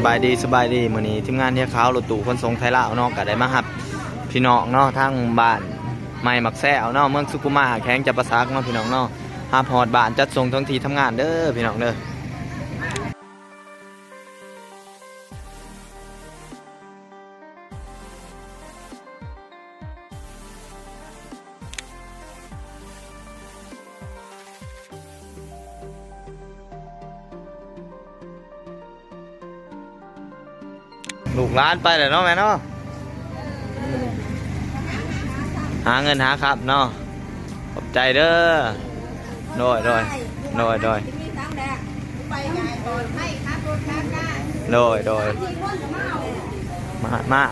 สบายดีสบายดีมื้อนี้ทีมงานเที่ยขาวรถตู้คนทรงไทยลาวเนาะก็ได้มาหับ พี่น้องเนาะทางบ้านใหม่มักแซ่เนาะเมืองสุกุมาแข้งจะประซักเนาะพี่น้องเนาะหาพอดบ้านจัดส่งทั้งทีทำงานเด้อพี่น้องเด้อ ลูกหลานไปเลยเนาะแม่เนาะหาเงินหาครับเนาะขอบใจเด้อโดยโดยโดยโดยไปไงก่อนให้ครับรถครับก้าโดยโดยที่คนจะมาเอามามา